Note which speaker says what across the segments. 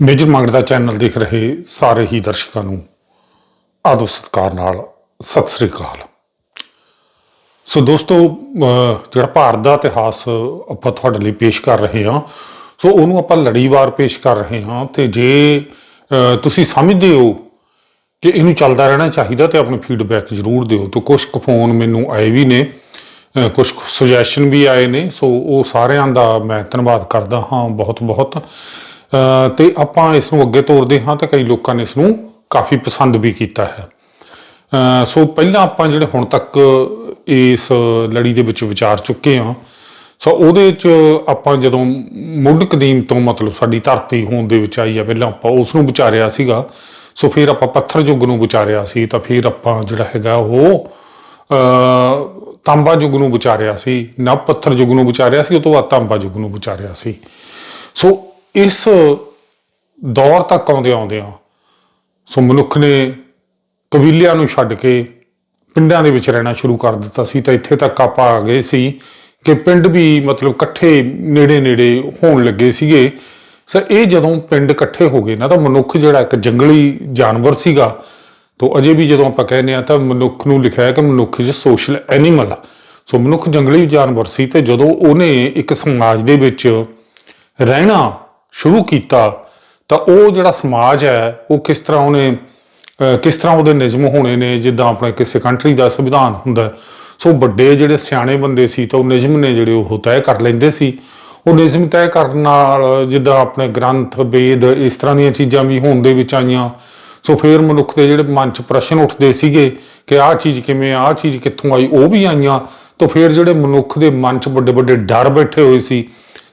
Speaker 1: Major ਮੰਗਦਾ channel ਦੇਖ ਰਹੇ ਸਾਰੇ ਹੀ ਦਰਸ਼ਕਾਂ ਨੂੰ ਆਦਰ ਸਤਿਕਾਰ ਨਾਲ ਸਤਿ ਸ੍ਰੀ ਅਕਾਲ। ਸੋ ਦੋਸਤੋ ਜਿਹੜਾ ਭਾਰਤ ਦਾ ਇਤਿਹਾਸ ਆਪਾਂ ਤੁਹਾਡੇ ਲਈ ਪੇਸ਼ ਕਰ ਰਹੇ ਹਾਂ, ਸੋ ਉਹਨੂੰ ਆਪਾਂ ਲੜੀਵਾਰ ਪੇਸ਼ ਕਰ ਰਹੇ ਹਾਂ ਤੇ ਜੇ ਤੁਸੀਂ ਸਮਝਦੇ ਹੋ ਕਿ ਇਹਨੂੰ ਚੱਲਦਾ ਰਹਿਣਾ ਚਾਹੀਦਾ ਤੇ ਆਪਣੀ ਫੀਡਬੈਕ ਜ਼ਰੂਰ ਦਿਓ, ਤੇ ਕੁਝ ਕੁ ਫੋਨ ਮੈਨੂੰ ਆਏ ਵੀ ਨੇ, ਅਹ ਕੁਝ ਸੁਜੈਸ਼ਨ ਵੀ ਆਏ ਨੇ, ਸੋ ਉਹ ਸਾਰਿਆਂ ਦਾ ਮੈਂ ਧੰਨਵਾਦ ਕਰਦਾ ਹਾਂ ਬਹੁਤ ਬਹੁਤ ਤੇ ਆਪਾਂ ਇਸ ਨੂੰ ਅੱਗੇ ਤੋਰਦੇ ਹਾਂ ਤਾਂ ਕਈ ਲੋਕਾਂ ਨੇ ਇਸ ਨੂੰ ਕਾਫੀ ਪਸੰਦ ਵੀ ਕੀਤਾ ਹੈ। ਸੋ ਪਹਿਲਾਂ ਆਪਾਂ ਜਿਹੜੇ ਹੁਣ ਤੱਕ ਇਸ ਲੜੀ ਦੇ ਵਿੱਚ ਵਿਚਾਰ ਚੁੱਕੇ ਹਾਂ, ਸੋ ਉਹਦੇ ਚ ਆਪਾਂ ਜਦੋਂ ਮੁੱਢ ਕਦੀਮ ਤੋਂ ਮਤਲਬ ਸਾਡੀ ਧਰਤੀ ਹੋਣ ਦੇ ਵਿੱਚ ਆਈ ਆ, ਪਹਿਲਾਂ ਆਪਾਂ ਉਸ ਨੂੰ ਵਿਚਾਰਿਆ ਸੀਗਾ, ਸੋ ਫਿਰ ਆਪਾਂ ਪੱਥਰ ਯੁੱਗ ਨੂੰ ਵਿਚਾਰਿਆ ਸੀ, ਤਾਂ ਫਿਰ ਆਪਾਂ ਜਿਹੜਾ ਹੈਗਾ ਉਹ ਤਾਂਬਾ ਯੁੱਗ ਨੂੰ ਵਿਚਾਰਿਆ ਸੀ, ਨਵ ਪੱਥਰ ਯੁੱਗ ਨੂੰ ਵਿਚਾਰਿਆ ਸੀ, ਉਹ ਤੋਂ ਬਾਅਦ ਤਾਂਬਾ ਯੁੱਗ ਨੂੰ ਵਿਚਾਰਿਆ ਸੀ। ਸੋ ਇਸ ਦੌਰ ਤੱਕ ਆਉਂਦੇ ਆਉਂਦਿਆਂ ਸੋ ਮਨੁੱਖ ਨੇ ਕਬੀਲਿਆਂ ਨੂੰ ਛੱਡ ਕੇ ਪਿੰਡਾਂ ਦੇ ਵਿੱਚ ਰਹਿਣਾ ਸ਼ੁਰੂ ਕਰ ਦਿੱਤਾ ਸੀ, ਤਾਂ ਇੱਥੇ ਤੱਕ ਆਪਾਂ ਆ ਗਏ ਸੀ ਕਿ ਪਿੰਡ ਵੀ ਮਤਲਬ ਇਕੱਠੇ ਨੇੜੇ ਨੇੜੇ ਹੋਣ ਲੱਗੇ ਸੀਗੇ। ਸੋ ਇਹ ਜਦੋਂ ਪਿੰਡ ਇਕੱਠੇ ਹੋ ਗਏ ਨਾ, ਤਾਂ ਮਨੁੱਖ ਜਿਹੜਾ ਇੱਕ ਜੰਗਲੀ ਜਾਨਵਰ ਸੀਗਾ, ਤੋਂ ਅਜੇ ਵੀ ਜਦੋਂ ਆਪਾਂ ਕਹਿੰਦੇ ਆ ਤਾਂ ਮਨੁੱਖ ਨੂੰ ਲਿਖਿਆ ਹੈ ਕਿ ਮਨੁੱਖ ਇਜ਼ ਸੋਸ਼ਲ ਐਨੀਮਲ ਸੋ ਮਨੁੱਖ ਜੰਗਲੀ ਜਾਨਵਰ ਸੀ ਤੇ ਜਦੋਂ ਉਹਨੇ ਇੱਕ ਸਮਾਜ ਦੇ ਵਿੱਚ ਰਹਿਣਾ ਸ਼ੁਰੂ ਕੀਤਾ, ਤਾਂ ਉਹ ਜਿਹੜਾ ਸਮਾਜ ਹੈ, ਉਹ ਕਿਸ ਤਰ੍ਹਾਂ ਉਹਨੇ ਕਿਸ ਤਰ੍ਹਾਂ ਉਹਦੇ ਨਿਯਮ ਹੋਣੇ ਨੇ, ਜਿੱਦਾਂ ਆਪਣੇ ਕਿਸੇ ਕੰਟਰੀ ਦਾ ਸੰਵਿਧਾਨ ਹੁੰਦਾ ਸੋ ਵੱਡੇ ਜਿਹੜੇ ਸਿਆਣੇ ਬੰਦੇ ਸੀ, ਤਾਂ ਉਹ ਨਿਯਮ ਨੇ ਜਿਹੜੇ ਉਹ ਤੈਅ ਕਰ ਲੈਂਦੇ ਸੀ। ਉਹ ਨਿਯਮ ਤੈਅ ਕਰਨ ਨਾਲ ਜਿੱਦਾਂ ਆਪਣੇ ਗ੍ਰੰਥ, ਵੇਦ, ਇਸ ਤਰ੍ਹਾਂ ਦੀਆਂ ਚੀਜ਼ਾਂ ਵੀ ਹੋਣ ਦੇ ਵਿੱਚ ਆਈਆਂ। ਸੋ ਫਿਰ ਮਨੁੱਖ ਦੇ ਜਿਹੜੇ ਮਨ 'ਚ ਪ੍ਰਸ਼ਨ ਉੱਠਦੇ ਸੀਗੇ ਕਿ ਆਹ ਚੀਜ਼ ਕਿਵੇਂ, ਆਹ ਚੀਜ਼ ਕਿੱਥੋਂ ਆਈ, ਉਹ ਵੀ ਆਈਆਂ। ਤਾਂ ਫਿਰ ਜਿਹੜੇ ਮਨੁੱਖ ਦੇ ਮਨ 'ਚ ਵੱਡੇ ਵੱਡੇ ਡਰ ਬੈਠੇ ਹੋਏ ਸੀ।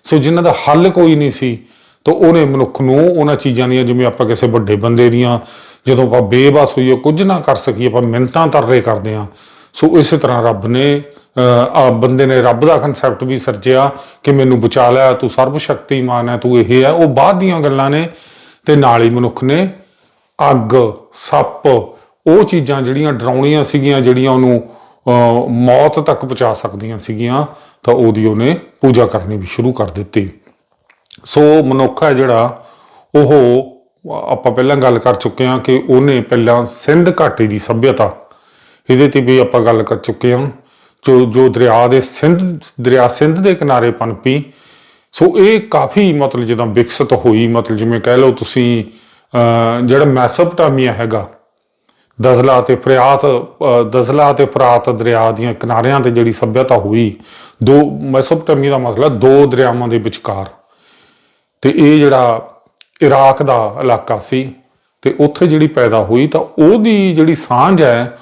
Speaker 1: ਸੋ ਜਿਨ੍ਹਾਂ ਦਾ ਹੱਲ ਕੋਈ ਨਹੀਂ ਸੀ ਤਾਂ ਉਹਨੇ ਮਨੁੱਖ ਨੂੰ ਉਹਨਾਂ ਚੀਜ਼ਾਂ ਦੀਆਂ, ਜਿਵੇਂ ਆਪਾਂ ਕਿਸੇ ਵੱਡੇ ਬੰਦੇ ਦੀਆਂ, ਜਦੋਂ ਆਪਾਂ ਬੇਬਸ ਹੋਈਏ, ਕੁਝ ਨਾ ਕਰ ਸਕੀਏ, ਆਪਾਂ ਮਿੰਤਾਂ ਤਰਲੇ ਕਰਦੇ ਹਾਂ। ਸੋ ਇਸੇ ਤਰ੍ਹਾਂ ਰੱਬ ਨੇ ਆ ਬੰਦੇ ਨੇ ਰੱਬ ਦਾ ਕਨਸੈਪਟ ਵੀ ਸਰਜਿਆ ਕਿ ਮੈਨੂੰ ਬਚਾ ਲਿਆ ਤੂੰ ਸਰਬ ਸ਼ਕਤੀਮਾਨ ਹੈ, ਤੂੰ ਇਹ ਹੈ। ਉਹ ਬਾਅਦ ਦੀਆਂ ਗੱਲਾਂ ਨੇ ਤੇ ਨਾਲ ਹੀ ਮਨੁੱਖ ਨੇ ਅੱਗ, ਸੱਪ, ਉਹ ਚੀਜ਼ਾਂ ਜਿਹੜੀਆਂ ਡਰਾਉਣੀਆਂ ਸੀਗੀਆਂ, ਜਿਹੜੀਆਂ ਉਹਨੂੰ ਮੌਤ ਤੱਕ ਪਹੁੰਚਾ ਸਕਦੀਆਂ ਸੀਗੀਆਂ, ਤਾਂ ਉਹਦੀ ਉਹਨੇ ਪੂਜਾ ਕਰਨੀ ਵੀ ਸ਼ੁਰੂ ਕਰ ਦਿੱਤੀ। ਸੋ ਮਨੁੱਖ ਹੈ ਜਿਹੜਾ ਉਹ ਆਪਾਂ ਪਹਿਲਾਂ ਗੱਲ ਕਰ ਚੁੱਕੇ ਹਾਂ ਕਿ ਉਹਨੇ ਪਹਿਲਾਂ ਸਿੰਧ ਘਾਟੀ ਦੀ ਸਭਿਅਤਾ ਇਹਦੇ ਤੇ ਵੀ ਆਪਾਂ ਗੱਲ ਕਰ ਚੁੱਕੇ ਹਾਂ ਜੋ ਜੋ ਦਰਿਆ ਦੇ ਸਿੰਧ ਦਰਿਆ ਸਿੰਧ ਦੇ ਕਿਨਾਰੇ ਪਨਪੀ ਸੋ ਇਹ ਕਾਫੀ ਮਤਲਬ ਜਦੋਂ ਵਿਕਸਿਤ ਹੋਈ ਮਤਲਬ ਜਿਵੇਂ ਕਹਿ ਲਓ ਤੁਸੀਂ ਅਹ, ਜਿਹੜਾ ਮੈਸੋਪਟਾਮੀਆ ਹੈਗਾ ਦਜ਼ਲਾ ਤੇ ਫਰਿਆਤ ਦਜ਼ਲਾ ਤੇ ਫਰਾਤ ਦਰਿਆ ਦੀਆਂ ਕਿਨਾਰਿਆਂ ਤੇ ਜਿਹੜੀ ਸਭਿਅਤਾ ਹੋਈ ਦੋ ਮੈਸੋਪਟਾਮੀਆ ਦਾ ਮਤਲਬ ਦੋ ਦਰਿਆਵਾਂ ਦੇ ਵਿਚਕਾਰ। ਤੇ ਇਹ ਜਿਹੜਾ ਇਰਾਕ ਦਾ ਇਲਾਕਾ ਸੀ ਤੇ ਉੱਥੇ ਜਿਹੜੀ ਪੈਦਾ ਹੋਈ ਤਾਂ ਉਹਦੀ ਜਿਹੜੀ ਸਾਂਝ ਹੈ,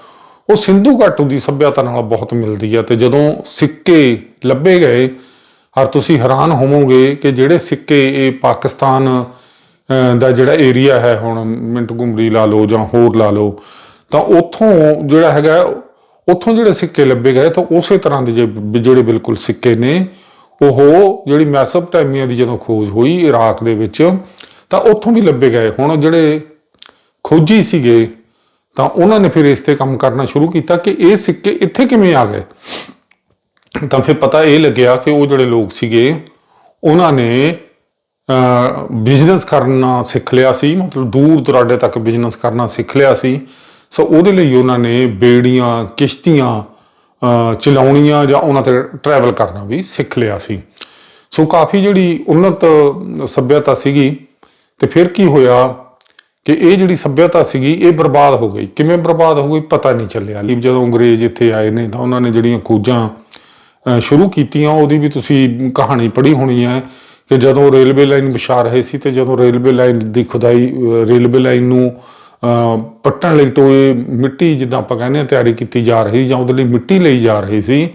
Speaker 1: ਉਹ ਸਿੰਧੂ ਘਾਟੂ ਦੀ ਸੱਭਿਅਤਾ ਨਾਲ ਬਹੁਤ ਮਿਲਦੀ ਹੈ ਤੇ ਜਦੋਂ ਸਿੱਕੇ ਲੱਭੇ ਗਏ ਔਰ ਤੁਸੀਂ ਹੈਰਾਨ ਹੋਵੋਗੇ ਕਿ ਜਿਹੜੇ ਸਿੱਕੇ ਇਹ ਪਾਕਿਸਤਾਨ ਦਾ ਜਿਹੜਾ ਏਰੀਆ ਹੈ, ਹੁਣ ਮਿੰਟ ਗੁਮਰੀ ਲਾ ਲਓ ਜਾਂ ਹੋਰ ਲਾ ਲਓ, ਤਾਂ ਉੱਥੋਂ ਜਿਹੜਾ ਹੈਗਾ, ਉੱਥੋਂ ਜਿਹੜੇ ਸਿੱਕੇ ਲੱਭੇ ਗਏ ਤਾਂ ਉਸੇ ਤਰ੍ਹਾਂ ਦੇ ਜੇ- ਜਿਹੜੇ ਬਿਲਕੁਲ ਸਿੱਕੇ ਨੇ ਉਹ ਜਿਹੜੀ ਮੈਸੋਪਟਾਮੀਆ ਦੀ ਜਦੋਂ ਖੋਜ ਹੋਈ ਇਰਾਕ ਦੇ ਵਿੱਚ, ਤਾਂ ਉੱਥੋਂ ਵੀ ਲੱਭੇ ਗਏ। ਹੁਣ ਜਿਹੜੇ ਖੋਜੀ ਸੀਗੇ, ਤਾਂ ਉਹਨਾਂ ਨੇ ਫਿਰ ਇਸ ਤੇ ਕੰਮ ਕਰਨਾ ਸ਼ੁਰੂ ਕੀਤਾ ਕਿ ਇਹ ਸਿੱਕੇ ਇੱਥੇ ਕਿਵੇਂ ਆ ਗਏ? ਤਾਂ ਫਿਰ ਪਤਾ ਇਹ ਲੱਗਿਆ ਕਿ ਉਹ ਜਿਹੜੇ ਲੋਕ ਸੀਗੇ, ਉਹਨਾਂ ਨੇ ਬਿਜ਼ਨਸ ਕਰਨਾ ਸਿੱਖ ਲਿਆ ਸੀ। ਮਤਲਬ ਦੂਰ ਦੁਰਾਡੇ ਤੱਕ ਬਿਜ਼ਨਸ ਕਰਨਾ ਸਿੱਖ ਲਿਆ ਸੀ। ਸੋ ਉਹਦੇ ਲਈ ਉਹਨਾਂ ਨੇ ਬੇੜੀਆਂ, ਕਿਸ਼ਤੀਆਂ ਚਲਾਉਣੀਆਂ ਜਾਂ ਉਹਨਾਂ ਤੇ ਟਰੈਵਲ ਕਰਨਾ ਵੀ ਸਿੱਖ ਲਿਆ ਸੀ। ਸੋ ਕਾਫੀ ਜਿਹੜੀ ਉન્નਤ ਸੱਭਿਅਤਾ ਸੀਗੀ ਤੇ ਫਿਰ ਕੀ ਹੋਇਆ ਕਿ ਇਹ ਜਿਹੜੀ ਸੱਭਿਅਤਾ ਸੀਗੀ, ਇਹ ਬਰਬਾਦ ਹੋ ਗਈ। ਕਿਵੇਂ ਬਰਬਾਦ ਹੋ ਗਈ ਪਤਾ ਨਹੀਂ ਚੱਲਿਆ। ਲਈ ਜਦੋਂ ਅੰਗਰੇਜ਼ ਇੱਥੇ ਆਏ ਨੇ ਤਾਂ ਉਹਨਾਂ ਨੇ ਜਿਹੜੀਆਂ ਖੋਜਾਂ ਸ਼ੁਰੂ ਕੀਤੀਆਂ, ਉਹਦੀ ਵੀ ਤੁਸੀਂ ਕਹਾਣੀ ਪੜ੍ਹੀ ਹੋਣੀ ਹੈ ਕਿ ਜਦੋਂ ਰੇਲਵੇ ਲਾਈਨ ਵਿਛਾ ਰਹੇ ਸੀ ਤੇ ਜਦੋਂ ਰੇਲਵੇ ਲਾਈਨ ਦੀ ਖੁਦਾਈ ਰੇਲਵੇ ਲਾਈਨ ਨੂੰ ਪੱਟਣ ਲਈ ਟੋਏ ਮਿੱਟੀ ਜਿੱਦਾਂ ਆਪਾਂ ਕਹਿੰਦੇ ਆ ਤਿਆਰੀ ਕੀਤੀ ਜਾ ਰਹੀ ਜਾਂ ਉਹਦੇ ਲਈ ਮਿੱਟੀ ਲਈ ਜਾ ਰਹੀ ਸੀ,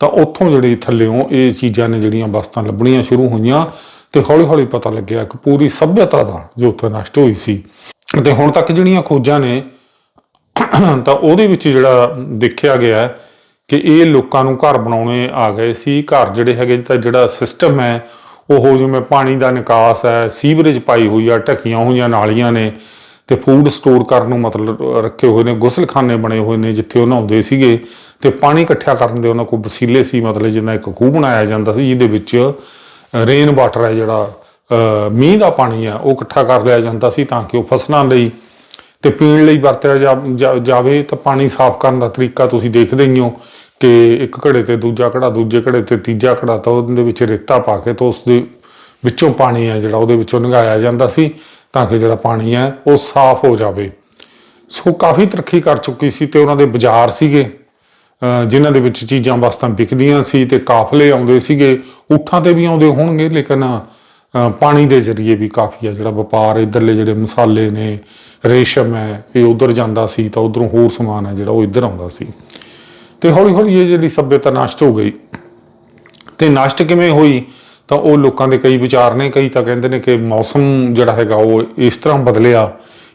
Speaker 1: ਤਾਂ ਉੱਥੋਂ ਜਿਹੜੀ ਥੱਲਿਓਂ ਇਹ ਚੀਜ਼ਾਂ ਨੇ ਜਿਹੜੀਆਂ ਵਸਤਾਂ ਲੱਭਣੀਆਂ ਸ਼ੁਰੂ ਹੋਈਆਂ ਤੇ ਹੌਲੀ ਹੌਲੀ ਪਤਾ ਲੱਗਿਆ ਕਿ ਪੂਰੀ ਸਭਿਅਤਾ ਦਾ ਜੋ ਉੱਥੇ ਨਸ਼ਟ ਹੋਈ ਸੀ। ਤੇ ਹੁਣ ਤੱਕ ਜਿਹੜੀਆਂ ਖੋਜਾਂ ਨੇ, ਤਾਂ ਉਹਦੇ ਵਿੱਚ ਜਿਹੜਾ ਦੇਖਿਆ ਗਿਆ ਕਿ ਇਹ ਲੋਕਾਂ ਨੂੰ ਘਰ ਬਣਾਉਣੇ ਆ ਗਏ ਸੀ। ਘਰ ਜਿਹੜੇ ਹੈਗੇ ਤਾਂ ਜਿਹੜਾ ਸਿਸਟਮ ਹੈ, ਉਹ ਜਿਵੇਂ ਪਾਣੀ ਦਾ ਨਿਕਾਸ ਹੈ, ਸੀਵਰੇਜ ਪਾਈ ਹੋਈ ਆ, ਢੱਕੀਆਂ ਹੋਈਆਂ ਨਾਲੀਆਂ ਨੇ ਤੇ ਫੂਡ ਸਟੋਰ ਕਰਨ ਨੂੰ ਮਤਲਬ ਰੱਖੇ ਹੋਏ ਨੇ, ਗੁਸਲਖਾਨੇ ਬਣੇ ਹੋਏ ਨੇ ਜਿੱਥੇ ਉਹ ਨਹਾਉਂਦੇ ਸੀਗੇ ਤੇ ਪਾਣੀ ਇਕੱਠਾ ਕਰਨ ਦੇ ਉਹਨਾਂ ਕੋਲ ਵਸੀਲੇ ਸੀ, ਮਤਲਬ ਜਿੰਨਾ ਇੱਕ ਖੂਹ ਬਣਾਇਆ ਜਾਂਦਾ ਸੀ ਜਿਹਦੇ ਵਿੱਚ ਰੇਨ ਵਾਟਰ ਹੈ ਜਿਹੜਾ ਮੀਂਹ ਦਾ ਪਾਣੀ ਆ ਉਹ ਇਕੱਠਾ ਕਰ ਲਿਆ ਜਾਂਦਾ ਸੀ ਤਾਂ ਕਿ ਉਹ ਫਸਲਾਂ ਲਈ ਤੇ ਪੀਣ ਲਈ ਵਰਤਿਆ ਜਾ- ਜਾਵੇ ਤਾਂ ਪਾਣੀ ਸਾਫ਼ ਕਰਨ ਦਾ ਤਰੀਕਾ ਤੁਸੀਂ ਦੇਖਦੇ ਹੀ ਹੋ ਕਿ ਇੱਕ ਘੜੇ ਤੇ ਦੂਜਾ ਘੜਾ, ਦੂਜੇ ਘੜੇ ਤੇ ਤੀਜਾ ਘੜਾ ਤਾਂ ਉਹਦੇ ਵਿੱਚ ਰੇਤਾ ਪਾ ਕੇ ਤਾਂ ਉਸ ਦੇ ਵਿੱਚੋਂ ਪਾਣੀ ਹੈ ਜਿਹੜਾ ਉਹਦੇ ਵਿੱਚੋਂ ਨਿਗਾਇਆ ਜਾਂਦਾ ਸੀ ਤਾਂ ਕਿ ਜਿਹੜਾ ਪਾਣੀ ਹੈ ਉਹ ਸਾਫ਼ ਹੋ ਜਾਵੇ। ਸੋ ਕਾਫੀ ਤਰੱਕੀ ਕਰ ਚੁੱਕੀ ਸੀ ਤੇ ਉਹਨਾਂ ਦੇ ਬਾਜ਼ਾਰ ਸੀਗੇ। ਅਹ ਜਿਨ੍ਹਾਂ ਦੇ ਵਿੱਚ ਚੀਜ਼ਾਂ ਵਸਤਾਂ ਵਿਕਦੀਆਂ ਸੀ ਤੇ ਕਾਫਲੇ ਆਉਂਦੇ ਸੀਗੇ। ਊਠਾਂ ਤੇ ਵੀ ਆਉਂਦੇ ਹੋਣਗੇ, ਲੇਕਿਨ ਪਾਣੀ ਦੇ ਜ਼ਰੀਏ ਵੀ ਕਾਫੀ ਆ ਜਿਹੜਾ ਵਪਾਰ ਇਧਰਲੇ ਜਿਹੜੇ ਮਸਾਲੇ ਨੇ, ਰੇਸ਼ਮ ਹੈ, ਇਹ ਉਧਰ ਜਾਂਦਾ ਸੀ ਤਾਂ ਉਧਰੋਂ ਹੋਰ ਸਮਾਨ ਹੈ ਜਿਹੜਾ ਉਹ ਇੱਧਰ ਆਉਂਦਾ ਸੀ। ਤੇ ਹੌਲੀ ਹੌਲੀ ਇਹ ਜਿਹੜੀ ਸਭਿਅਤਾ ਨਸ਼ਟ ਹੋ ਗਈ। ਤੇ ਨਸ਼ਟ ਕਿਵੇਂ ਹੋਈ? ਤਾਂ ਉਹ ਲੋਕਾਂ ਦੇ ਕਈ ਵਿਚਾਰ ਨੇ, ਕਈ ਤਾਂ ਕਹਿੰਦੇ ਨੇ ਕਿ ਮੌਸਮ ਜਿਹੜਾ ਹੈਗਾ ਉਹ ਇਸ ਤਰ੍ਹਾਂ ਬਦਲਿਆ,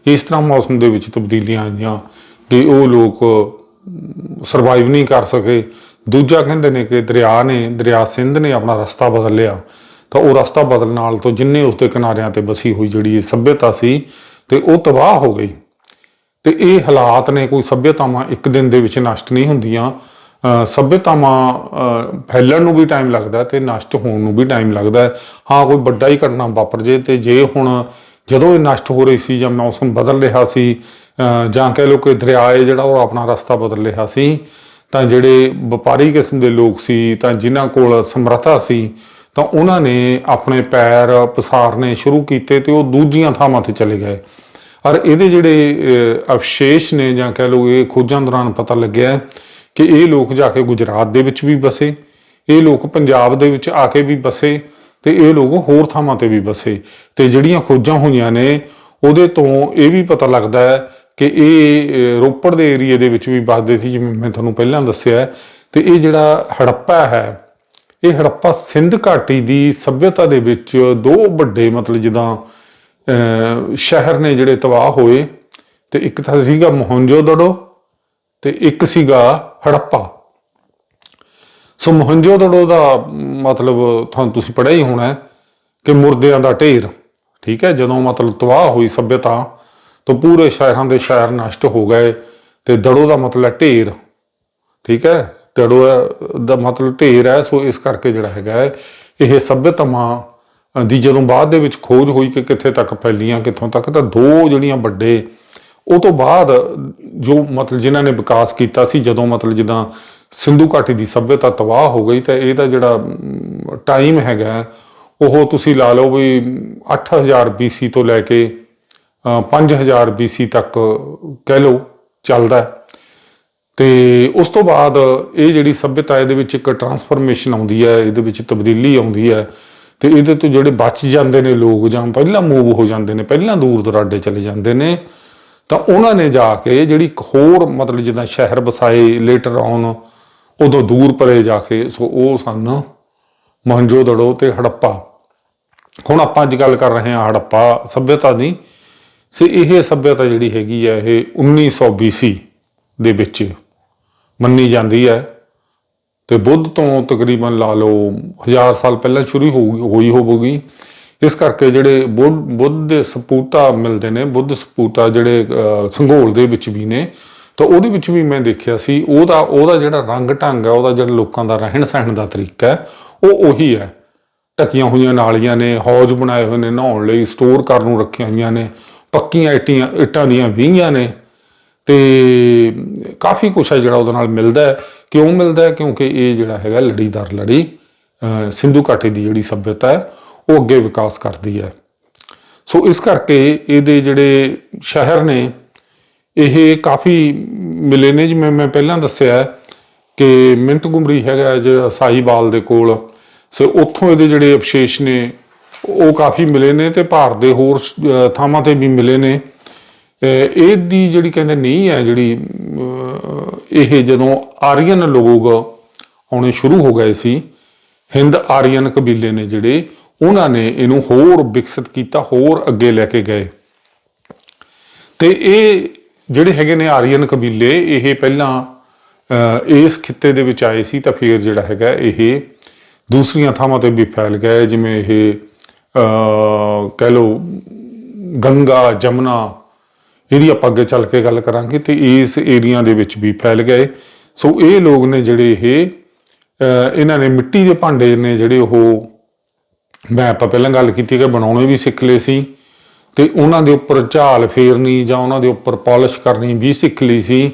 Speaker 1: ਇਸ ਤਰ੍ਹਾਂ ਮੌਸਮ ਦੇ ਵਿੱਚ ਤਬਦੀਲੀਆਂ ਆਈਆਂ ਕਿ ਉਹ ਲੋਕ ਸਰਵਾਈਵ ਨਹੀਂ ਕਰ ਸਕੇ। ਦੂਜਾ ਕਹਿੰਦੇ ਨੇ ਕਿ ਦਰਿਆ ਨੇ, ਦਰਿਆ ਸਿੰਧ ਨੇ ਆਪਣਾ ਰਸਤਾ ਬਦਲ ਲਿਆ ਤਾਂ ਉਹ ਰਸਤਾ ਬਦਲਣ ਨਾਲ ਤੋਂ ਜਿੰਨੇ ਉਸ ਦੇ ਕਿਨਾਰਿਆਂ ਤੇ ਬਸੀ ਹੋਈ ਜਿਹੜੀ ਇਹ ਸਭਿਅਤਾ ਸੀ ਤੇ ਉਹ ਤਬਾਹ ਹੋ ਗਈ। ਤੇ ਇਹ ਹਾਲਾਤ ਨੇ ਕੋਈ ਸਭਿਅਤਾਵਾਂ ਇੱਕ ਦਿਨ ਦੇ ਵਿੱਚ ਨਸ਼ਟ ਨਹੀਂ ਹੁੰਦੀਆਂ। ਸਭਿਅਤਾਵਾਂ ਫੈਲਣ ਨੂੰ ਵੀ ਟਾਈਮ ਲੱਗਦਾ ਤੇ ਨਸ਼ਟ ਹੋਣ ਨੂੰ ਵੀ ਟਾਈਮ ਲੱਗਦਾ ਹਾਂ। ਕੋਈ ਵੱਡਾ ਹੀ ਘਟਨਾ ਵਾਪਰ ਜੇ ਤੇ ਜੇ ਹੁਣ ਜਦੋਂ ਇਹ ਨਸ਼ਟ ਹੋ ਰਹੀ ਸੀ ਜਾਂ ਮੌਸਮ ਬਦਲ ਰਿਹਾ ਸੀ ਜਾਂ ਕਹਿ ਲਓ ਕਿ ਦਰਿਆ ਹੈ ਜਿਹੜਾ ਉਹ ਆਪਣਾ ਰਸਤਾ ਬਦਲ ਰਿਹਾ ਸੀ, ਤਾਂ ਜਿਹੜੇ ਵਪਾਰੀ ਕਿਸਮ ਦੇ ਲੋਕ ਸੀ, ਤਾਂ ਜਿਨ੍ਹਾਂ ਕੋਲ ਸਮਰੱਥਾ ਸੀ, ਤਾਂ ਉਹਨਾਂ ਨੇ ਆਪਣੇ ਪੈਰ ਪਸਾਰਨੇ ਸ਼ੁਰੂ ਕੀਤੇ ਤੇ ਉਹ ਦੂਜੀਆਂ ਥਾਵਾਂ ਤੇ ਚਲੇ ਗਏ। ਔਰ ਇਹਦੇ ਜਿਹੜੇ ਅਵਸ਼ੇਸ਼ ਨੇ ਜਾਂ ਕਹਿ ਲਓ ਇਹ ਖੋਜਾਂ ਦੌਰਾਨ ਪਤਾ ਲੱਗਿਆ ਕਿ ਇਹ ਲੋਕ ਜਾ ਕੇ ਗੁਜਰਾਤ ਦੇ ਵਿੱਚ ਵੀ ਬਸੇ, ਇਹ ਲੋਕ ਪੰਜਾਬ ਦੇ ਵਿੱਚ ਆ ਕੇ ਵੀ ਬਸੇ ਤੇ ਇਹ ਲੋਕ ਹੋਰ ਥਾਵਾਂ ਤੇ ਵੀ ਬਸੇ ਤੇ ਜਿਹੜੀਆਂ ਖੋਜਾਂ ਹੋਈਆਂ ਨੇ, ਉਹਦੇ ਤੋਂ ਇਹ ਵੀ ਪਤਾ ਲੱਗਦਾ ਹੈ ਕਿ ਇਹ ਰੋਪੜ ਦੇ ਏਰੀਏ ਦੇ ਵਿੱਚ ਵੀ ਬਸਦੇ ਸੀ, ਜਿਵੇਂ ਮੈਂ ਤੁਹਾਨੂੰ ਪਹਿਲਾਂ ਦੱਸਿਆ ਹੈ। ਤੇ ਇਹ ਜਿਹੜਾ ਹੜੱਪਾ ਹੈ, ਇਹ ਹੜੱਪਾ ਸਿੰਧ ਘਾਟੀ ਦੀ ਸਭਿਅਤਾ ਦੇ ਵਿੱਚ ਦੋ ਵੱਡੇ ਮਤਲਬ ਜਿੱਦਾਂ ਸ਼ਹਿਰ ਨੇ ਜਿਹੜੇ ਤਬਾਹ ਹੋਏ ਤੇ ਇੱਕ ਤਾਂ ਸੀਗਾ ਮੋਹਨਜੋ ਦੜੋ ਤੇ ਇੱਕ ਸੀਗਾ ਹੜੱਪਾ। ਸੋ ਮੋਹਨਜੋ ਦੜੋ ਦਾ ਮਤਲਬ ਤੁਹਾਨੂੰ ਤੁਸੀਂ ਪੜ੍ਹਿਆ ਹੀ ਹੋਣਾ ਕਿ ਮੁਰਦਿਆਂ ਦਾ ਢੇਰ ਠੀਕ ਹੈ ਜਦੋਂ ਮਤਲਬ ਤਬਾਹ ਹੋਈ ਸਭਿਅਤਾ ਤਾਂ ਪੂਰੇ ਸ਼ਹਿਰਾਂ ਦੇ ਸ਼ਹਿਰ ਨਸ਼ਟ ਹੋ ਗਏ ਤੇ ਦੜੋ ਦਾ ਮਤਲਬ ਹੈ ਢੇਰ ਠੀਕ ਹੈ ਦੜੋ ਦਾ ਮਤਲਬ ਢੇਰ ਹੈ ਸੋ ਇਸ ਕਰਕੇ ਜਿਹੜਾ ਹੈਗਾ ਹੈ, ਇਹ ਸਭਿਅਤਾਵਾਂ ਦੀ ਜਦੋਂ ਬਾਅਦ ਦੇ ਵਿੱਚ ਖੋਜ ਹੋਈ ਕਿ ਕਿੱਥੇ ਤੱਕ ਫੈਲੀਆਂ ਕਿੱਥੋਂ ਤੱਕ ਤਾਂ ਦੋ ਜਿਹੜੀਆਂ ਵੱਡੇ ਉਹ ਤੋਂ ਬਾਅਦ ਜੋ ਮਤਲਬ ਜਿਨ੍ਹਾਂ ਨੇ ਵਿਕਾਸ ਕੀਤਾ ਸੀ ਜਦੋਂ ਮਤਲਬ ਜਿੱਦਾਂ ਸਿੰਧੂ ਘਾਟੀ ਦੀ ਸਭਿਅਤਾ ਤਬਾਹ ਹੋ ਗਈ ਤਾਂ ਇਹਦਾ ਜਿਹੜਾ ਟਾਈਮ ਹੈਗਾ ਉਹ ਤੁਸੀਂ ਲਾ ਲਓ ਵੀ 8000 BC ਤੋਂ ਲੈ ਕੇ ਅ, 5000 BC ਤੱਕ ਕਹਿ ਲਓ ਚੱਲਦਾ ਹੈ। ਤੇ ਉਸ ਤੋਂ ਬਾਅਦ ਇਹ ਜਿਹੜੀ ਸਭਿਅਤਾ ਇਹਦੇ ਵਿੱਚ ਇੱਕ ਟਰਾਂਸਫਰਮੇਸ਼ਨ ਆਉਂਦੀ ਹੈ ਇਹਦੇ ਵਿੱਚ ਤਬਦੀਲੀ ਆਉਂਦੀ ਹੈ ਤੇ ਇਹਦੇ ਤੋਂ ਜਿਹੜੇ ਬਚ ਜਾਂਦੇ ਨੇ ਲੋਕ ਜਾਂ ਪਹਿਲਾਂ ਮੂਵ ਹੋ ਜਾਂਦੇ ਨੇ ਪਹਿਲਾਂ ਦੂਰ ਦਰਾਡੇ ਚਲੇ ਜਾਂਦੇ ਨੇ ਤਾਂ ਉਹਨਾਂ ਨੇ ਜਾ ਕੇ ਜਿਹੜੀ ਹੋਰ ਮਤਲਬ ਜਿੱਦਾਂ ਸ਼ਹਿਰ ਵਸਾਏ ਲੇਟਰ ਆਨ ਉਦੋਂ ਦੂਰ ਪਰੇ ਜਾ ਕੇ, ਸੋ ਉਹ ਸਨ ਮਹੰਜੋ ਦੜੋ ਤੇ ਹੜੱਪਾ। ਹੁਣ ਆਪਾਂ ਅੱਜ ਗੱਲ ਕਰ ਰਹੇ ਹਾਂ ਹੜੱਪਾ ਸਭਿਅਤਾ ਦੀ। ਸੇ ਇਹ ਸਭਿਅਤਾ ਜਿਹੜੀ ਹੈਗੀ ਹੈ, ਇਹ 1900 BC ਦੇ ਵਿੱਚ ਮੰਨੀ ਜਾਂਦੀ ਹੈ। ਤੇ ਬੁੱਧ ਤੋਂ ਤਕਰੀਬਨ ਲਾ ਲਓ ਹਜ਼ਾਰ ਸਾਲ ਪਹਿਲਾਂ ਸ਼ੁਰੂ ਹੋਈ ਹੋਵੇਗੀ ਇਸ ਕਰਕੇ ਜਿਹੜੇ ਬੁੱਧ ਬੁੱਧ ਦੇ ਸਪੂਤਾ ਮਿਲਦੇ ਨੇ ਬੁੱਧ ਸਪੂਤਾ ਜਿਹੜੇ ਅਹ, ਸੰਘੋਲ ਦੇ ਵਿੱਚ ਵੀ ਨੇ ਤਾਂ ਉਹਦੇ ਵਿੱਚ ਵੀ ਮੈਂ ਦੇਖਿਆ ਸੀ ਉਹਦਾ ਉਹਦਾ ਜਿਹੜਾ ਰੰਗ ਢੰਗ ਹੈ ਉਹਦਾ ਜਿਹੜਾ ਲੋਕਾਂ ਦਾ ਰਹਿਣ ਸਹਿਣ ਦਾ ਤਰੀਕਾ ਹੈ ਉਹ ਉਹੀ ਹੈ। ਢੱਕੀਆਂ ਹੋਈਆਂ ਨਾਲੀਆਂ ਨੇ ਹੌਜ ਬਣਾਏ ਹੋਏ ਨੇ ਨਹਾਉਣ ਲਈ ਸਟੋਰ ਕਰਨ ਨੂੰ ਰੱਖੀਆਂ ਹੋਈਆਂ ਨੇ ਪੱਕੀਆਂ ਇੱਟੀਆਂ ਇੱਟਾਂ ਦੀਆਂ ਵੀਹੀਆਂ ਨੇ ਤੇ ਕਾਫੀ ਕੁਛ ਹੈ ਜਿਹੜਾ ਉਹਦੇ ਨਾਲ ਮਿਲਦਾ ਹੈ। ਕਿਉਂ ਮਿਲਦਾ ਹੈ? ਕਿਉਂਕਿ ਇਹ ਜਿਹੜਾ ਹੈਗਾ ਲੜੀਦਾਰ ਲੜੀ ਸਿੰਧੂ ਘਾਟੀ ਦੀ ਜਿਹੜੀ ਸਭਿਅਤਾ ਹੈ ਉਹ ਅੱਗੇ ਵਿਕਾਸ ਕਰਦੀ ਹੈ। ਸੋ ਇਸ ਕਰਕੇ ਇਹਦੇ ਜਿਹੜੇ ਸ਼ਹਿਰ ਨੇ ਇਹ ਕਾਫੀ ਮਿਲੇ ਨੇ। ਜਿਵੇਂ ਮੈਂ ਪਹਿਲਾਂ ਦੱਸਿਆ ਕਿ ਮਿੰਟ ਗੁਮਰੀ ਹੈਗਾ ਜਿਹੜਾ ਸਾਈਬਾਲ ਦੇ ਕੋਲ। ਸੋ ਉੱਥੋਂ ਇਹਦੇ ਜਿਹੜੇ ਅਵਸ਼ੇਸ਼ ਨੇ ਉਹ ਕਾਫੀ ਮਿਲੇ ਨੇ ਤੇ ਭਾਰਤ ਦੇ ਹੋਰ ਥਾਵਾਂ ਤੇ ਵੀ ਮਿਲੇ ਨੇ। ਅਹ, ਇਹਦੀ ਜਿਹੜੀ ਕਹਿੰਦੇ ਨਹੀਂ ਹੈ ਜਿਹੜੀ ਇਹ ਜਦੋਂ ਆਰੀਅਨ ਲੋਕ ਆਉਣੇ ਸ਼ੁਰੂ ਹੋ ਗਏ ਸੀ ਹਿੰਦ ਆਰੀਅਨ ਕਬੀਲੇ ਨੇ ਜਿਹੜੇ ਉਹਨਾਂ ਨੇ ਇਹਨੂੰ ਹੋਰ ਵਿਕਸਿਤ ਕੀਤਾ, ਹੋਰ ਅੱਗੇ ਲੈ ਕੇ ਗਏ। ਤੇ ਇਹ ਜਿਹੜੇ ਹੈਗੇ ਨੇ ਆਰੀਅਨ ਕਬੀਲੇ, ਇਹ ਪਹਿਲਾਂ ਇਸ ਖਿੱਤੇ ਦੇ ਵਿੱਚ ਆਏ ਸੀ ਤਾਂ ਫਿਰ ਜਿਹੜਾ ਹੈਗਾ ਇਹ ਦੂਸਰੀਆਂ ਥਾਵਾਂ ਤੇ ਵੀ ਫੈਲ ਗਏ ਜਿਵੇਂ ਇਹ ਕਹਿ ਲਓ, ਗੰਗਾ, ਜਮਨਾ, ਇਹਦੀ ਆਪਾਂ ਅੱਗੇ ਚੱਲ ਕੇ ਗੱਲ ਕਰਾਂਗੇ ਤੇ ਇਸ ਏਰੀਆ ਦੇ ਵਿੱਚ ਵੀ ਫੈਲ ਗਏ। ਸੋ ਇਹ ਲੋਕ ਨੇ ਜਿਹੜੇ ਇਹ ਇਹਨਾਂ ਨੇ ਮਿੱਟੀ ਦੇ ਭਾਂਡੇ ਨੇ ਜਿਹੜੇ ਉਹ ਮੈਂ ਆਪਾਂ ਪਹਿਲਾਂ ਗੱਲ ਕੀਤੀ ਕਿ ਬਣਾਉਣੇ ਵੀ ਸਿੱਖ ਲਏ ਸੀ ਤੇ ਉਹਨਾਂ ਦੇ ਉੱਪਰ ਝਾਲ ਫੇਰਨੀ ਜਾਂ ਉਹਨਾਂ ਦੇ ਉੱਪਰ ਪਾਲਿਸ਼ ਕਰਨੀ ਵੀ ਸਿੱਖ ਲਈ ਸੀ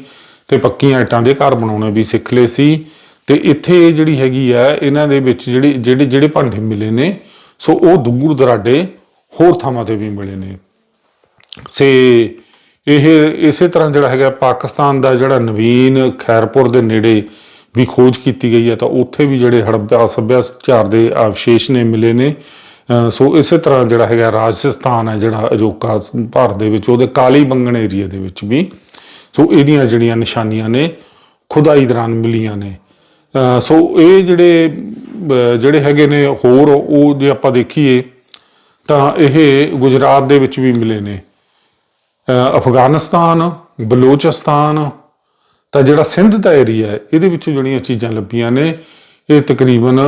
Speaker 1: ਤੇ ਪੱਕੀਆਂ ਇੱਟਾਂ ਦੇ ਘਰ ਬਣਾਉਣੇ ਵੀ ਸਿੱਖ ਲਏ ਸੀ ਤੇ ਇੱਥੇ ਜਿਹੜੀ ਹੈਗੀ ਆ ਇਹਨਾਂ ਦੇ ਵਿੱਚ ਜਿਹੜੀ ਜਿਹੜੇ ਜਿਹੜੇ ਭਾਂਡੇ ਮਿਲੇ ਨੇ, ਸੋ ਉਹ ਦੂਰ ਦਰਾਡੇ ਹੋਰ ਥਾਵਾਂ ਤੇ ਵੀ ਮਿਲੇ ਨੇ। ਸੇ ਇਹ ਇਸੇ ਤਰ੍ਹਾਂ ਜਿਹੜਾ ਹੈਗਾ ਪਾਕਿਸਤਾਨ ਦਾ ਜਿਹੜਾ ਨਵੀਨ ਖੈਰਪੁਰ ਦੇ ਨੇੜੇ ਵੀ ਖੋਜ ਕੀਤੀ ਗਈ ਹੈ ਤਾਂ ਉੱਥੇ ਵੀ ਜਿਹੜੇ ਹੜੱਪਾ ਸੱਭਿਆਚਾਰ ਦੇ ਅਵਸ਼ੇਸ਼ ਨੇ ਮਿਲੇ ਨੇ। ਸੋ ਇਸੇ ਤਰ੍ਹਾਂ ਜਿਹੜਾ ਹੈਗਾ ਰਾਜਸਥਾਨ ਹੈ, ਜਿਹੜਾ ਅਜੋਕਾ ਭਾਰਤ ਦੇ ਵਿੱਚ, ਉਹਦੇ ਕਾਲੀ ਬੰਗਣ ਏਰੀਆ ਦੇ ਵਿੱਚ ਵੀ। ਸੋ ਇਹਦੀਆਂ ਜਿਹੜੀਆਂ ਨਿਸ਼ਾਨੀਆਂ ਨੇ, ਖੁਦਾਈ ਦੌਰਾਨ ਮਿਲੀਆਂ ਨੇ। ਸੋ ਇਹ ਜਿਹੜੇ ਜਿਹੜੇ ਹੈਗੇ ਨੇ ਹੋਰ, ਉਹ ਜੇ ਆਪਾਂ ਦੇਖੀਏ, ਤਾਂ ਇਹ ਗੁਜਰਾਤ ਦੇ ਵਿੱਚ ਵੀ ਮਿਲੇ ਨੇ। ਅਫਗਾਨਿਸਤਾਨ, ਬਲੋਚਿਸਤਾਨ ਤਾਂ ਜਿਹੜਾ ਸਿੰਧ ਦਾ ਏਰੀਆ ਹੈ, ਇਹਦੇ ਵਿੱਚੋਂ ਜਿਹੜੀਆਂ ਚੀਜ਼ਾਂ ਲੱਭੀਆਂ ਨੇ, ਇਹ ਤਕਰੀਬਨ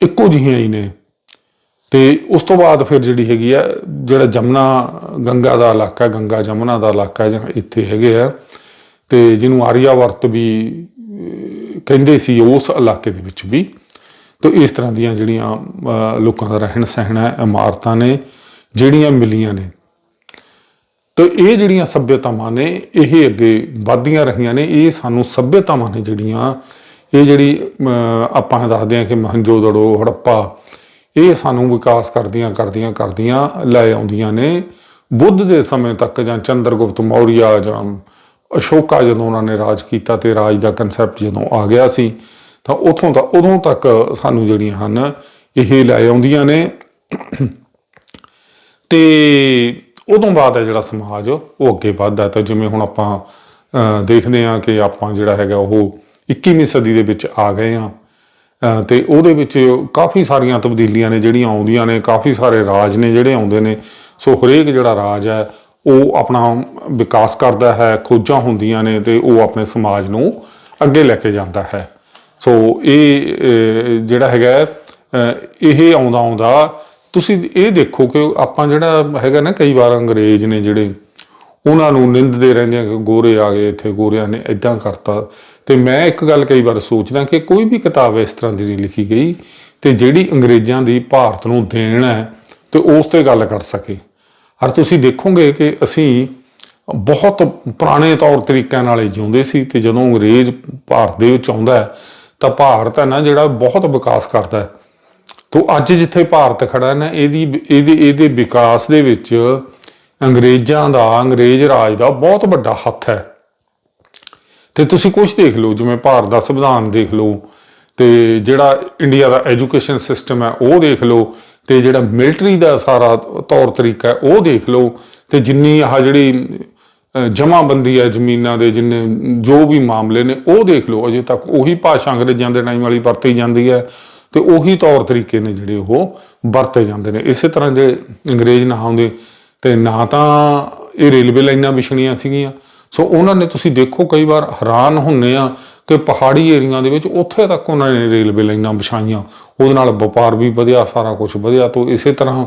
Speaker 1: ਇੱਕੋ ਜਿਹੀਆਂ ਹੀ ਨੇ। ਤੇ ਉਸ ਤੋਂ ਬਾਅਦ ਫਿਰ ਜਿਹੜੀ ਹੈਗੀ ਆ, ਜਿਹੜਾ ਜਮਨਾ ਗੰਗਾ ਦਾ ਇਲਾਕਾ, ਗੰਗਾ ਜਮਨਾ ਦਾ ਇਲਾਕਾ ਜਿਹੜਾ ਇੱਥੇ ਹੈਗੇ ਆ, ਤੇ ਜਿਹਨੂੰ ਆਰੀਆਵਰਤ ਵੀ ਕਹਿੰਦੇ ਸੀ ਉਸ ਇਲਾਕੇ ਦੇ ਵਿੱਚ ਵੀ। ਤੇ ਇਸ ਤਰ੍ਹਾਂ ਦੀਆਂ ਜਿਹੜੀਆਂ ਲੋਕਾਂ ਦਾ ਰਹਿਣ ਸਹਿਣ ਹੈ, ਇਮਾਰਤਾਂ ਨੇ, ਜਿਹੜੀਆਂ ਮਿਲੀਆਂ ਨੇ। ਤੇ ਇਹ ਜਿਹੜੀਆਂ ਸੱਭਿਅਤਾਵਾਂ ਨੇ, ਇਹ ਅੱਗੇ ਵਧਦੀਆਂ ਰਹੀਆਂ ਨੇ, ਇਹ ਸਾਨੂੰ ਸੱਭਿਅਤਾਵਾਂ ਨੇ ਜਿਹੜੀਆਂ, ਇਹ ਜਿਹੜੀ ਆਪਾਂ ਦੱਸਦੇ ਹਾਂ ਕਿ ਮਹੰਜੋਦੜੋ ਹੜੱਪਾ, ਇਹ ਸਾਨੂੰ ਵਿਕਾਸ ਕਰਦੀਆਂ ਕਰਦੀਆਂ ਕਰਦੀਆਂ ਲੈ ਆਉਂਦੀਆਂ ਨੇ। ਬੁੱਧ ਦੇ ਸਮੇਂ ਤੱਕ ਜਾਂ ਚੰਦਰਗੁਪਤ ਮੌਰੀਆ ਜਾਂ ਅਸ਼ੋਕਾ ਜਦੋਂ ਉਹਨਾਂ ਨੇ ਰਾਜ ਕੀਤਾ ਤੇ ਰਾਜ ਦਾ ਕਨਸੈਪਟ ਜਦੋਂ ਆ ਗਿਆ ਸੀ, ਤਾਂ ਉਥੋਂ ਤਾਂ, ਉਦੋਂ ਤੱਕ ਸਾਨੂੰ ਜਿਹੜੀਆਂ ਹਨ, ਇਹ ਲੈ ਆਉਂਦੀਆਂ ਨੇ। ਤੇ ਉਦੋਂ ਬਾਅਦ ਹੈ ਜਿਹੜਾ ਸਮਾਜ, ਉਹ ਅੱਗੇ ਵੱਧਦਾ ਤਾਂ ਜਿਵੇਂ ਹੁਣ ਆਪਾਂ ਦੇਖਦੇ ਹਾਂ ਕਿ ਆਪਾਂ ਜਿਹੜਾ ਹੈਗਾ, ਉਹ 21ਵੀਂ ਸਦੀ ਦੇ ਵਿੱਚ ਆ ਗਏ ਆ ਤੇ ਉਹਦੇ ਵਿੱਚ ਕਾਫੀ ਸਾਰੀਆਂ ਤਬਦੀਲੀਆਂ ਨੇ ਜਿਹੜੀਆਂ ਆਉਂਦੀਆਂ ਨੇ, ਕਾਫੀ ਸਾਰੇ ਰਾਜ ਨੇ ਜਿਹੜੇ ਆਉਂਦੇ ਨੇ। ਸੋ ਹਰੇਕ ਜਿਹੜਾ ਰਾਜ ਹੈ, ਉਹ ਆਪਣਾ ਵਿਕਾਸ ਕਰਦਾ ਹੈ, ਖੋਜਾਂ ਹੁੰਦੀਆਂ ਨੇ ਤੇ ਉਹ ਆਪਣੇ ਸਮਾਜ ਨੂੰ ਅੱਗੇ ਲੈ ਕੇ ਜਾਂਦਾ ਹੈ। ਸੋ ਇਹ ਜਿਹੜਾ ਹੈਗਾ ਇਹ ਆਉਂਦਾ ਆਉਂਦਾ ਤੁਸੀਂ ਇਹ ਦੇਖੋ ਕਿ ਆਪਾਂ ਜਿਹੜਾ ਹੈਗਾ ਨਾ, ਕਈ ਵਾਰ ਅੰਗਰੇਜ਼ ਨੇ ਜਿਹੜੇ ਉਹਨਾਂ ਨੂੰ ਨਿੰਦਦੇ ਰਹਿੰਦੇ ਆ ਕਿ ਗੋਰੇ ਆ ਗਏ, ਇੱਥੇ ਗੋਰਿਆਂ ਨੇ ਇਦਾਂ ਕਰਤਾ। ਤੇ ਮੈਂ ਇੱਕ ਗੱਲ ਕਈ ਵਾਰ ਸੋਚਦਾ ਕਿ ਕੋਈ ਵੀ ਕਿਤਾਬ ਇਸ ਤਰ੍ਹਾਂ ਦੀ ਨਹੀਂ ਲਿਖੀ ਗਈ ਤੇ ਜਿਹੜੀ ਅੰਗਰੇਜ਼ਾਂ ਦੀ ਭਾਰਤ ਨੂੰ ਦੇਣ ਹੈ ਤੇ ਉਸ ਤੇ ਗੱਲ ਕਰ ਸਕੇ। ਹਰ ਤੁਸੀਂ ਦੇਖੋਗੇ ਕਿ ਅਸੀਂ ਬਹੁਤ ਪੁਰਾਣੇ ਤੌਰ ਤਰੀਕਿਆਂ ਨਾਲ ਜਿਉਂਦੇ ਸੀ ਤੇ ਜਦੋਂ ਅੰਗਰੇਜ਼ ਭਾਰਤ ਦੇ ਵਿੱਚ ਆਉਂਦਾ ਤਾਂ ਭਾਰਤ ਹੈ ਨਾ ਜਿਹੜਾ ਬਹੁਤ ਵਿਕਾਸ ਕਰਦਾ ਹੈ। ਤੋ ਅੱਜ ਜਿੱਥੇ ਭਾਰਤ ਖੜਾ ਨਾ, ਇਹਦੀ ਇਹਦੇ ਇਹਦੇ ਵਿਕਾਸ ਦੇ ਵਿੱਚ ਅੰਗਰੇਜ਼ਾਂ ਦਾ, ਅੰਗਰੇਜ਼ ਰਾਜ ਦਾ ਬਹੁਤ ਵੱਡਾ ਹੱਥ ਹੈ। ਤੇ ਤੁਸੀਂ ਕੁਝ ਦੇਖ ਲਓ, ਜਿਵੇਂ ਭਾਰਤ ਦਾ ਸੰਵਿਧਾਨ ਦੇਖ ਲਓ, ਤੇ ਜਿਹੜਾ ਇੰਡੀਆ ਦਾ ਐਜੂਕੇਸ਼ਨ ਸਿਸਟਮ ਹੈ, ਉਹ ਦੇਖ ਲਓ, ਤੇ ਜਿਹੜਾ ਮਿਲਟਰੀ ਦਾ ਸਾਰਾ ਤੌਰ ਤਰੀਕਾ ਹੈ, ਉਹ ਦੇਖ ਲਓ, ਤੇ ਜਿੰਨੀ ਆਹ ਜਿਹੜੀ ਜਮਾਬੰਦੀ ਹੈ ਜ਼ਮੀਨਾਂ ਦੇ, ਜਿੰਨੇ ਜੋ ਵੀ ਮਾਮਲੇ ਨੇ, ਉਹ ਦੇਖ ਲਓ, ਅਜੇ ਤੱਕ ਉਹੀ ਭਾਸ਼ਾ ਅੰਗਰੇਜ਼ਾਂ ਦੇ ਟਾਈਮ ਵਾਲੀ ਵਰਤੀ ਜਾਂਦੀ ਹੈ। ਤੇ ਉਹੀ ਤੌਰ ਤਰੀਕੇ ਨੇ ਜਿਹੜੇ ਉਹ ਵਰਤੇ ਜਾਂਦੇ ਨੇ। ਇਸੇ ਤਰ੍ਹਾਂ ਜੇ ਅੰਗਰੇਜ਼ ਨਾ ਆਉਂਦੇ ਤੇ ਨਾ ਤਾਂ ਇਹ ਰੇਲਵੇ ਲਾਈਨਾਂ ਵਿਛਣੀਆਂ ਸੀਗੀਆਂ। ਸੋ ਉਹਨਾਂ ਨੇ ਤੁਸੀਂ ਦੇਖੋ ਕਈ ਵਾਰ ਹੈਰਾਨ ਹੁੰਨੇ ਆ ਕਿ ਪਹਾੜੀ ਏਰੀਆ ਦੇ ਵਿੱਚ ਉੱਥੇ ਤੱਕ ਉਹਨਾਂ ਨੇ ਰੇਲਵੇ ਲਾਈਨਾਂ ਵਿਛਾਈਆਂ। ਉਹਦੇ ਨਾਲ ਵਪਾਰ ਵੀ ਵਧਿਆ, ਸਾਰਾ ਕੁਝ ਵਧਿਆ। ਤੋਂ ਇਸੇ ਤਰ੍ਹਾਂ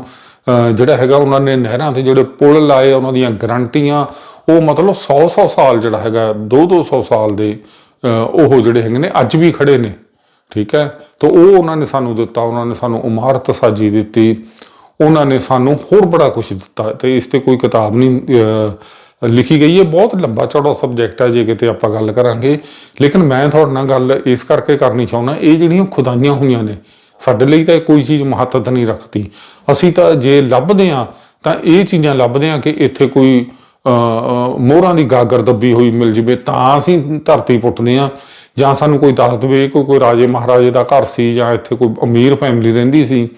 Speaker 1: ਜਿਹੜਾ ਹੈਗਾ ਉਹਨਾਂ ਨੇ ਨਹਿਰਾਂ ਤੇ ਜਿਹੜੇ ਪੁਲ ਲਾਏ, ਉਹਨਾਂ ਦੀਆਂ ਗਰੰਟੀਆਂ, ਉਹ ਮਤਲਬ 100 100 ਸਾਲ ਜਿਹੜਾ ਹੈਗਾ 2 200 ਸਾਲ ਦੇ ਉਹ ਜਿਹੜੇ ਹੈਗੇ ਨੇ, ਅੱਜ ਵੀ ਖੜੇ ਨੇ। ਠੀਕ ਹੈ? ਤਾਂ ਉਹ ਉਹਨਾਂ ਨੇ ਸਾਨੂੰ ਦਿੱਤਾ ਉਹਨਾਂ ਨੇ ਸਾਨੂੰ ਇਮਾਰਤ ਸਾਜੀ ਦਿੱਤੀ ਉਹਨਾਂ ਨੇ ਸਾਨੂੰ ਹੋਰ ਬੜਾ ਕੁਝ ਦਿੱਤਾ। ਤੇ ਇਸ ਤੇ ਕੋਈ ਕਿਤਾਬ ਨਹੀਂ ਲਿਖੀ ਗਈ ਹੈ। ਬਹੁਤ ਲੰਬਾ ਚੌੜਾ ਸਬਜੈਕਟ ਹੈ ਜੇ ਕਿਤੇ ਆਪਾਂ ਗੱਲ ਕਰਾਂਗੇ। ਲੇਕਿਨ ਮੈਂ ਤੁਹਾਡੇ ਨਾਲ ਗੱਲ ਇਸ ਕਰਕੇ ਕਰਨੀ ਚਾਹੁੰਦਾ ਇਹ ਜਿਹੜੀਆਂ ਖੁਦਾਈਆਂ ਹੋਈਆਂ ਨੇ ਸਾਡੇ ਲਈ ਤਾਂ ਇਹ ਕੋਈ ਚੀਜ਼ ਮਹੱਤਤਾ ਨਹੀਂ ਰੱਖਦੀ। ਅਸੀਂ ਤਾਂ ਜੇ ਲੱਭਦੇ ਆ ਤਾਂ ਇਹ ਚੀਜ਼ਾਂ ਲੱਭਦੇ ਆ ਕਿ ਇੱਥੇ ਕੋਈ ਅਹ, ਮੋਹਰਾਂ ਦੀ ਗਾਗਰ ਦੱਬੀ ਹੋਈ ਮਿਲ ਜਵੇ ਤਾਂ ਅਸੀਂ ਧਰਤੀ ਪੁੱਟਦੇ ਆ ਜਾਂ ਸਾਨੂੰ ਕੋਈ ਦੱਸ ਦਵੇ ਕੋਈ ਕੋਈ ਰਾਜੇ ਮਹਾਰਾਜੇ ਦਾ ਘਰ ਸੀ ਜਾਂ ਇੱਥੇ ਕੋਈ ਅਮੀਰ ਫੈਮਿਲੀ ਰਹਿੰਦੀ ਸੀ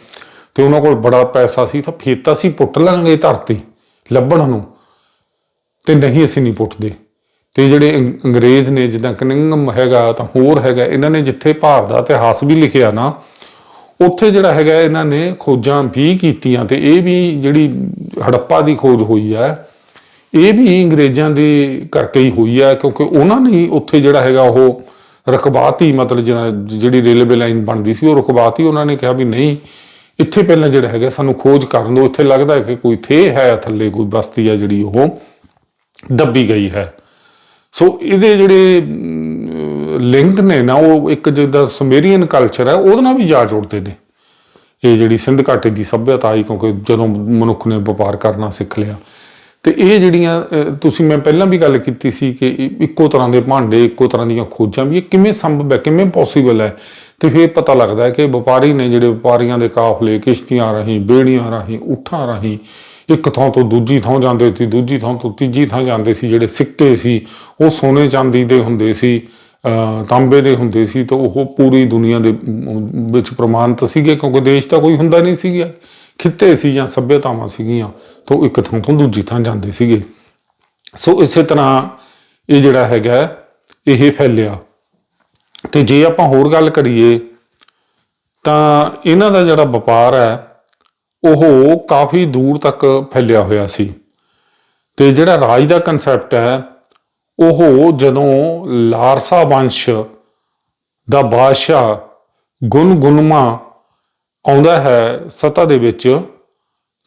Speaker 1: ਤੇ ਉਹਨਾਂ ਕੋਲ ਬੜਾ ਪੈਸਾ ਸੀ ਤਾਂ ਫਿਰ ਤਾਂ ਅਸੀਂ ਪੁੱਟ ਲਾਂਗੇ ਧਰਤੀ ਲੱਭਣ ਨੂੰ। ਤੇ ਨਹੀਂ ਅਸੀਂ ਨਹੀਂ ਪੁੱਟਦੇ। ਤੇ ਜਿਹੜੇ ਅੰਗ- ਅੰਗਰੇਜ਼ ਨੇ ਜਿੱਦਾਂ ਕਨਿੰਗਮ ਹੈਗਾ ਤਾਂ ਹੋਰ ਹੈਗਾ, ਇਹਨਾਂ ਨੇ ਜਿੱਥੇ ਭਾਰਤ ਦਾ ਇਤਿਹਾਸ ਵੀ ਲਿਖਿਆ ਨਾ, ਉੱਥੇ ਜਿਹੜਾ ਹੈਗਾ ਇਹਨਾਂ ਨੇ ਖੋਜਾਂ ਵੀ ਕੀਤੀਆਂ ਤੇ ਇਹ ਵੀ ਜਿਹੜੀ ਹੜੱਪਾ ਦੀ ਖੋਜ ਹੋਈ ਹੈ, ਇਹ ਵੀ ਅੰਗਰੇਜ਼ਾਂ ਦੇ ਕਰਕੇ ਹੀ ਹੋਈ ਹੈ ਕਿਉਂਕਿ ਉਹਨਾਂ ਨੇ ਉੱਥੇ ਜਿਹੜਾ ਹੈਗਾ ਉਹ ਰਕਬਾਤੀ ਮਤਲਬ ਜਿਹੜਾ- ਜਿਹੜੀ ਰੇਲਵੇ ਲਾਈਨ ਬਣਦੀ ਸੀ, ਉਹ ਰਕਬਾਤੀ ਉਹਨਾਂ ਨੇ ਕਿਹਾ ਵੀ ਨਹੀਂ, ਇੱਥੇ ਪਹਿਲਾਂ ਜਿਹੜਾ ਹੈਗਾ, ਸਾਨੂੰ ਖੋਜ ਕਰਨ ਦਿਓ। ਇੱਥੇ ਲੱਗਦਾ ਹੈ ਕਿ ਕੋਈ ਥੇ ਹੈ, ਥੱਲੇ ਕੋਈ ਬਸਤੀ ਹੈ ਜਿਹੜੀ ਉਹ ਦੱਬੀ ਗਈ ਹੈ। ਸੋ ਇਹਦੇ ਜਿਹੜੇ ਲਿੰਕ ਨੇ ਨਾ, ਉਹ ਇੱਕ ਜਿੱਦਾਂ ਸਮੇਰੀਅਨ ਕਲਚਰ ਹੈ, ਉਹਦੇ ਨਾਲ ਵੀ ਜਾ ਜੋੜਦੇ ਨੇ। ਇਹ ਜਿਹੜੀ ਸਿੰਧ ਘਾਟੀ ਦੀ ਸੱਭਿਅਤਾ ਆਈ, ਕਿਉਂਕਿ ਜਦੋਂ ਮਨੁੱਖ ਨੇ ਵਪਾਰ ਕਰਨਾ ਸਿੱਖ ਲਿਆ ਤੇ ਇਹ ਜਿਹੜੀਆਂ ਤੁਸੀਂ ਮੈਂ ਪਹਿਲਾਂ ਵੀ ਗੱਲ ਕੀਤੀ ਸੀ ਕਿ ਇੱਕੋ ਤਰ੍ਹਾਂ ਦੇ ਭਾਂਡੇ, ਇੱਕੋ ਤਰ੍ਹਾਂ ਦੀਆਂ ਖੋਜਾਂ ਵੀ ਇਹ ਕਿਵੇਂ ਸੰਭਵ ਹੈ, ਕਿਵੇਂ ਪੋਸੀਬਲ ਹੈ? ਤੇ ਫਿਰ ਪਤਾ ਲੱਗਦਾ ਹੈ ਕਿ ਵਪਾਰੀ ਨੇ ਜਿਹੜੇ ਵਪਾਰੀਆਂ ਦੇ ਕਾਫਲੇ, ਕਿਸ਼ਤੀਆਂ ਰਾਹੀਂ, ਬੇੜੀਆਂ ਰਾਹੀਂ ਉਠਾਂ ਰਾਹੀਂ, ਇੱਕ ਥਾਂ ਤੋਂ ਦੂਜੀ ਥਾਂ ਜਾਂਦੇ ਸੀ, ਦੂਜੀ ਥਾਂ ਤੋਂ ਤੀਜੀ ਥਾਂ ਜਾਂਦੇ ਸੀ, ਜਿਹੜੇ ਸਿੱਕੇ ਸੀ, ਉਹ ਸੋਨੇ ਚਾਂਦੀ ਦੇ ਹੁੰਦੇ ਸੀ ਤਾਂਬੇ ਦੇ ਹੁੰਦੇ ਸੀ, ਤਾਂ ਉਹ ਪੂਰੀ ਦੁਨੀਆ ਦੇ ਵਿੱਚ ਪ੍ਰਮਾਣਿਤ ਸੀਗੇ, ਕਿਉਂਕਿ ਦੇਸ਼ ਤਾਂ ਕੋਈ ਹੁੰਦਾ ਨਹੀਂ ਸੀਗਾ। ਖਿੱਤੇ ਸੀ ਜਾਂ ਸੱਭਿਅਤਾਵਾਂ ਸੀਗੀਆਂ, ਤਾਂ ਉਹ ਇੱਕ ਥਾਂ ਤੋਂ ਦੂਜੀ ਥਾਂ ਜਾਂਦੇ ਸੀਗੇ। ਸੋ ਇਸੇ ਤਰ੍ਹਾਂ ਇਹ ਜਿਹੜਾ ਹੈਗਾ, ਇਹ ਫੈਲਿਆ। ਤੇ ਜੇ ਆਪਾਂ ਹੋਰ ਗੱਲ ਕਰੀਏ, ਤਾਂ ਇਹਨਾਂ ਦਾ ਜਿਹੜਾ ਵਪਾਰ ਹੈ, ਉਹ ਕਾਫੀ ਦੂਰ ਤੱਕ ਫੈਲਿਆ ਹੋਇਆ ਸੀ। ਤੇ ਜਿਹੜਾ ਰਾਜ ਦਾ ਕਨਸੈਪਟ ਹੈ, ਉਹ ਜਦੋਂ ਲਾਰਸਾ ਵੰਸ਼ ਦਾ ਬਾਦਸ਼ਾਹ ਗੁਣ ਗੁਨਮਾ ਆਉਂਦਾ ਹੈ ਸਤਾ ਦੇ ਵਿੱਚ,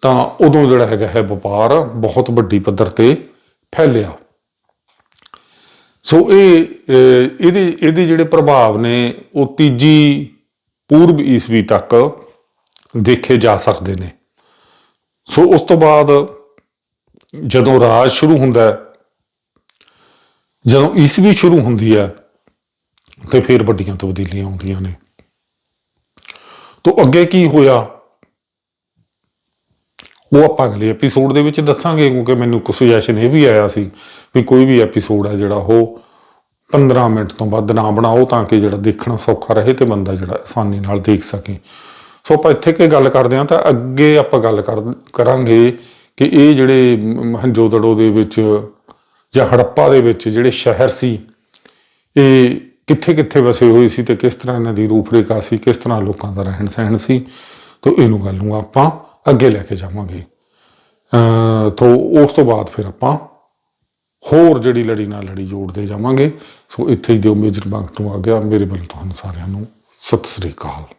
Speaker 1: ਤਾਂ ਉਦੋਂ ਜਿਹੜਾ ਹੈਗਾ ਹੈ ਵਪਾਰ ਬਹੁਤ ਵੱਡੀ ਪੱਧਰ ਤੇ ਫੈਲਿਆ। ਸੋ ਇਹ ਇਹਦੇ ਇਹਦੇ ਜਿਹੜੇ ਪ੍ਰਭਾਵ ਨੇ, ਉਹ ਤੀਜੀ ਪੂਰਬ ਈਸਵੀ ਤੱਕ ਦੇਖੇ ਜਾ ਸਕਦੇ ਨੇ। ਸੋ ਉਸ ਤੋਂ ਬਾਅਦ ਜਦੋਂ ਰਾਜ ਸ਼ੁਰੂ ਹੁੰਦਾ ਹੈ, ਜਦੋਂ ਈਸਵੀ ਸ਼ੁਰੂ ਹੁੰਦੀ ਹੈ, ਤੇ ਫਿਰ ਵੱਡੀਆਂ ਤਬਦੀਲੀਆਂ ਆਉਂਦੀਆਂ ਨੇ। ਤੋਂ ਅੱਗੇ ਕੀ ਹੋਇਆ? ਉਹ ਆਪਾਂ ਅਗਲੇ ਐਪੀਸੋਡ ਦੇ ਵਿੱਚ ਦੱਸਾਂਗੇ, ਕਿਉਂਕਿ ਮੈਨੂੰ ਕੁਝ ਸੁਜੈਸ਼ਨ ਇਹ ਵੀ ਆਇਆ ਸੀ ਵੀ ਕੋਈ ਵੀ ਐਪੀਸੋਡ ਹੈ ਜਿਹੜਾ ਉਹ 15 ਮਿੰਟ ਤੋਂ ਵੱਧ ਨਾ ਬਣਾਓ ਤਾਂ ਕਿ ਜਿਹੜਾ ਦੇਖਣਾ ਸੌਖਾ ਰਹੇ ਤੇ ਬੰਦਾ ਜਿਹੜਾ ਆਸਾਨੀ ਨਾਲ ਦੇਖ ਸਕੇ। ਸੋ ਆਪਾਂ ਇੱਥੇ ਕੀ ਗੱਲ ਕਰਦੇ ਹਾਂ, ਤਾਂ ਅੱਗੇ ਆਪਾਂ ਗੱਲ ਕਰ- ਕਰਾਂਗੇ ਕਿ ਇਹ ਜਿਹੜੇ ਹੰਜੋਦੜੋ ਦੇ ਵਿੱਚ ਜਾਂ ਹੜੱਪਾ ਦੇ ਵਿੱਚ ਜਿਹੜੇ ਸ਼ਹਿਰ ਸੀ, ਇਹ ਕਿੱਥੇ ਕਿੱਥੇ ਵਸੇ ਹੋਏ ਸੀ ਤੇ ਕਿਸ ਤਰ੍ਹਾਂ ਇਹਨਾਂ ਦੀ ਰੂਪਰੇਖਾ ਸੀ, ਕਿਸ ਤਰ੍ਹਾਂ ਲੋਕਾਂ ਦਾ ਰਹਿਣ ਸਹਿਣ ਸੀ, ਤੋਂ ਇਹਨੂੰ ਗੱਲ ਨੂੰ ਆਪਾਂ ਅੱਗੇ ਲੈ ਕੇ ਜਾਵਾਂਗੇ। ਅ ਤੋਂ ਉਸ ਤੋਂ ਬਾਅਦ ਫਿਰ ਆਪਾਂ ਹੋਰ ਜਿਹੜੀ ਲੜੀ ਨਾਲ ਲੜੀ ਜੋੜਦੇ ਜਾਵਾਂਗੇ। ਸੋ ਇੱਥੇ ਹੀ ਦਿਓ ਮੇਜਰ ਬੰਕ ਤੋਂ ਆ ਗਿਆ। ਮੇਰੇ ਵੱਲੋਂ ਤੁਹਾਨੂੰ ਸਾਰਿਆਂ ਨੂੰ ਸਤਿ ਸ੍ਰੀ ਅਕਾਲ।